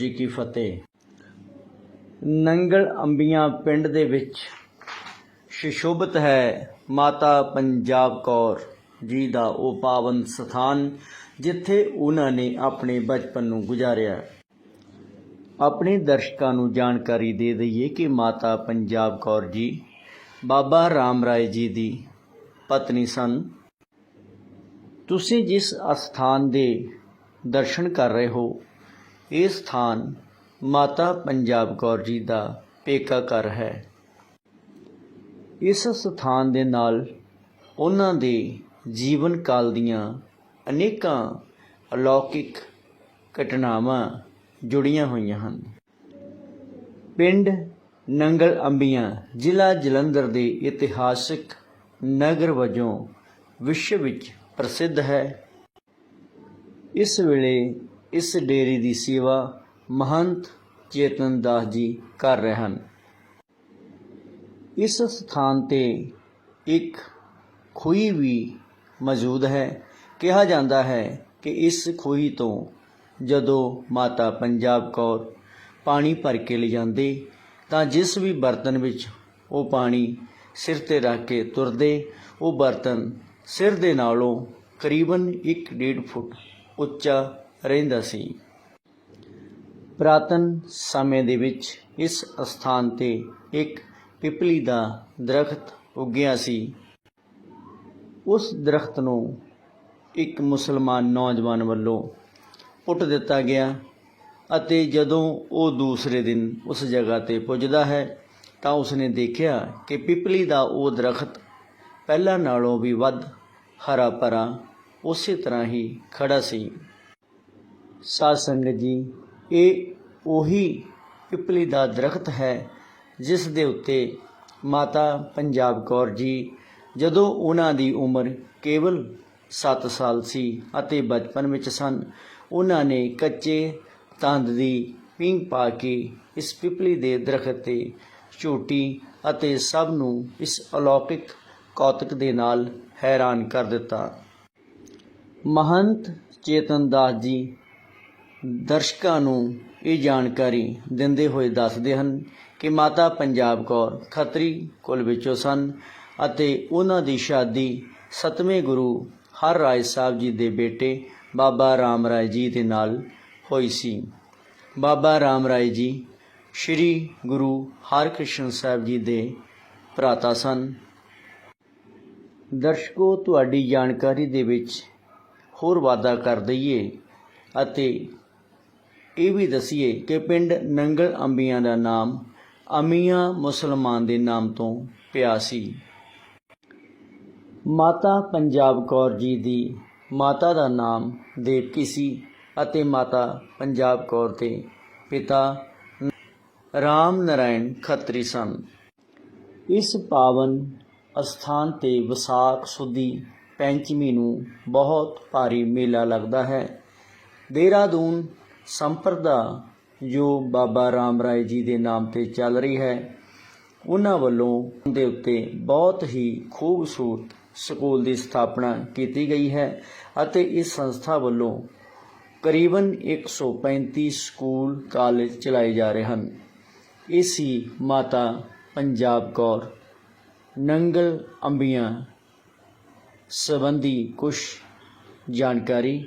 ਜੀ ਕੀ ਫਤਿਹ। ਨੰਗਲ ਅੰਬੀਆਂ ਪਿੰਡ ਦੇ ਵਿੱਚ ਸ਼ਿਸ਼ੋਭਤ ਹੈ ਮਾਤਾ ਪੰਜਾਬ ਕੌਰ ਜੀ ਦਾ ਉਹ ਪਾਵਨ ਸਥਾਨ, ਜਿੱਥੇ ਉਹਨਾਂ ਨੇ ਆਪਣੇ ਬਚਪਨ ਨੂੰ ਗੁਜ਼ਾਰਿਆ। ਆਪਣੇ ਦਰਸ਼ਕਾਂ ਨੂੰ ਜਾਣਕਾਰੀ ਦੇ ਦਈਏ ਕਿ ਮਾਤਾ ਪੰਜਾਬ ਕੌਰ ਜੀ, ਬਾਬਾ ਰਾਮ ਰਾਏ ਜੀ ਦੀ ਪਤਨੀ ਸਨ। ਤੁਸੀਂ ਜਿਸ ਅਸਥਾਨ ਦੇ ਦਰਸ਼ਨ ਕਰ ਰਹੇ ਹੋ ਇਹ ਸਥਾਨ ਮਾਤਾ ਪੰਜਾਬ ਕੌਰ ਜੀ ਦਾ ਪੇਕਾ ਘਰ ਹੈ। ਇਸ ਸਥਾਨ ਦੇ ਨਾਲ ਉਹਨਾਂ ਦੇ ਜੀਵਨ ਕਾਲ ਦੀਆਂ ਅਨੇਕਾਂ ਅਲੌਕਿਕ ਘਟਨਾਵਾਂ ਜੁੜੀਆਂ ਹੋਈਆਂ ਹਨ। ਪਿੰਡ ਨੰਗਲ ਅੰਬੀਆਂ ਜ਼ਿਲ੍ਹਾ ਜਲੰਧਰ ਦੇ ਇਤਿਹਾਸਿਕ ਨਗਰ ਵਜੋਂ ਵਿਸ਼ਵ ਵਿੱਚ ਪ੍ਰਸਿੱਧ ਹੈ। ਇਸ ਵੇਲੇ ਇਸ ਡੇਰੀ ਦੀ ਸੇਵਾ ਮਹੰਤ ਚੇਤਨ ਦਾਸ ਜੀ ਕਰ ਰਹੇ ਹਨ। ਇਸ ਸਥਾਨ ਤੇ ਇੱਕ ਖੂਹੀ ਵੀ ਮੌਜੂਦ ਹੈ। ਕਿਹਾ ਜਾਂਦਾ ਹੈ ਕਿ ਇਸ ਖੂਹੀ ਤੋਂ ਜਦੋਂ ਮਾਤਾ ਪੰਜਾਬ ਕੌਰ ਪਾਣੀ ਭਰ ਕੇ ਲਿਜਾਂਦੇ, ਤਾਂ ਜਿਸ ਵੀ ਬਰਤਨ ਵਿੱਚ ਉਹ ਪਾਣੀ ਸਿਰ ਤੇ ਰੱਖ ਕੇ ਤੁਰਦੇ, ਉਹ ਬਰਤਨ ਸਿਰ ਦੇ ਨਾਲੋਂ ਕਰੀਬਨ 1.5 ਫੁੱਟ ਉੱਚਾ ਰਹਿੰਦਾ ਸੀ। ਪ੍ਰਾਤਨ ਸਮੇਂ ਦੇ ਵਿੱਚ ਇਸ ਸਥਾਨ ਤੇ ਇੱਕ ਪਿਪਲੀ ਦਾ ਦਰਖਤ ਉੱਗਿਆ ਸੀ। ਉਸ ਦਰਖਤ ਨੂੰ ਇੱਕ ਮੁਸਲਮਾਨ ਨੌਜਵਾਨ ਵੱਲੋਂ ਪੁੱਟ ਦਿੱਤਾ ਗਿਆ ਅਤੇ ਜਦੋਂ ਉਹ ਦੂਸਰੇ ਦਿਨ ਉਸ ਜਗ੍ਹਾ ਤੇ ਪੁੱਜਦਾ ਹੈ, ਤਾਂ ਉਸਨੇ ਦੇਖਿਆ ਕਿ ਪਿਪਲੀ ਦਾ ਉਹ ਦਰਖਤ ਪਹਿਲਾਂ ਨਾਲੋਂ ਵੀ ਵੱਧ ਹਰਾ ਭਰਾ ਉਸੇ ਤਰ੍ਹਾਂ ਹੀ ਖੜਾ ਸੀ। ਸਾਧ ਸੰਗਤ ਜੀ, ਇਹ ਉਹੀ ਪਿਪਲੀ ਦਾ ਦਰਖਤ ਹੈ, ਜਿਸ ਦੇ ਉੱਤੇ ਮਾਤਾ ਪੰਜਾਬ ਕੌਰ ਜੀ, ਜਦੋਂ ਉਹਨਾਂ ਦੀ ਉਮਰ ਕੇਵਲ 7 ਸਾਲ ਸੀ ਅਤੇ ਬਚਪਨ ਵਿੱਚ ਸਨ, ਉਹਨਾਂ ਨੇ ਕੱਚੇ ਤੰਦ ਦੀ ਪੀਂਘ ਪਾ ਕੇ ਇਸ ਪਿਪਲੀ ਦੇ ਦਰਖਤ ਤੇ ਝੂਟੀ ਅਤੇ ਸਭ ਨੂੰ ਇਸ ਅਲੌਕਿਕ ਕੌਤਕ ਦੇ ਨਾਲ ਹੈਰਾਨ ਕਰ ਦਿੱਤਾ। ਮਹੰਤ ਚੇਤਨ ਦਾਸ ਜੀ ਦਰਸ਼ਕਾਂ ਨੂੰ ਇਹ ਜਾਣਕਾਰੀ ਦਿੰਦੇ ਹੋਏ ਦੱਸਦੇ ਹਨ ਕਿ ਮਾਤਾ ਪੰਜਾਬ ਕੌਰ ਖੱਤਰੀ ਕੁਲ ਵਿੱਚੋਂ ਸਨ ਅਤੇ ਉਹਨਾਂ ਦੀ ਸ਼ਾਦੀ ਸਤਵੇਂ ਗੁਰੂ ਹਰ ਰਾਏ ਸਾਹਿਬ ਜੀ ਦੇ ਬੇਟੇ ਬਾਬਾ ਰਾਮ ਰਾਏ ਜੀ ਦੇ ਨਾਲ ਹੋਈ ਸੀ। ਬਾਬਾ ਰਾਮ ਰਾਏ ਜੀ ਸ੍ਰੀ ਗੁਰੂ ਹਰਕ੍ਰਿਸ਼ਨ ਸਾਹਿਬ ਜੀ ਦੇ ਭਰਾਤਾ ਸਨ। ਦਰਸ਼ਕੋ, ਤੁਹਾਡੀ ਜਾਣਕਾਰੀ ਦੇ ਵਿੱਚ ਹੋਰ ਵਾਧਾ ਕਰ ਦਈਏ ਅਤੇ ਇਹ ਵੀ ਦਸੀਏ ਕਿ ਪਿੰਡ ਨੰਗਲ ਅੰਬੀਆਂ ਦਾ ਨਾਮ ਅਮੀਆਂ ਮੁਸਲਮਾਨ ਦੇ ਨਾਮ ਤੋਂ ਪਿਆ ਸੀ। ਮਾਤਾ ਪੰਜਾਬ ਕੌਰ ਜੀ ਦੀ ਮਾਤਾ ਦਾ ਨਾਮ ਦੇਵਕੀ ਸੀ ਅਤੇ ਮਾਤਾ ਪੰਜਾਬ ਕੌਰ ਦੇ ਪਿਤਾ ਰਾਮ ਨਰਾਇਣ ਖੱਤਰੀ ਸਨ। ਇਸ ਪਾਵਨ ਅਸਥਾਨ ਤੇ ਵਿਸਾਖ ਸੁਦੀ ਪੰਚਮੀ ਨੂੰ ਬਹੁਤ ਭਾਰੀ ਮੇਲਾ ਲੱਗਦਾ ਹੈ। ਦੇਹਰਾਦੂਨ ਸੰਪਰਦਾ ਜੋ ਬਾਬਾ ਰਾਮ ਰਾਏ ਜੀ ਦੇ ਨਾਮ ਤੇ ਚੱਲ ਰਹੀ ਹੈ, ਉਹਨਾਂ ਵੱਲੋਂ ਦੇ ਉੱਤੇ ਬਹੁਤ ਹੀ ਖੂਬਸੂਰਤ ਸਕੂਲ ਦੀ ਸਥਾਪਨਾ ਕੀਤੀ ਗਈ ਹੈ ਅਤੇ ਇਸ ਸੰਸਥਾ ਵੱਲੋਂ ਕਰੀਬਨ 135 ਸਕੂਲ ਕਾਲਜ ਚਲਾਏ ਜਾ ਰਹੇ ਹਨ। ਇਸੀ ਮਾਤਾ ਪੰਜਾਬ ਕੌਰ, ਨੰਗਲ ਅੰਬੀਆਂ ਸੰਬੰਧੀ ਕੁਝ ਜਾਣਕਾਰੀ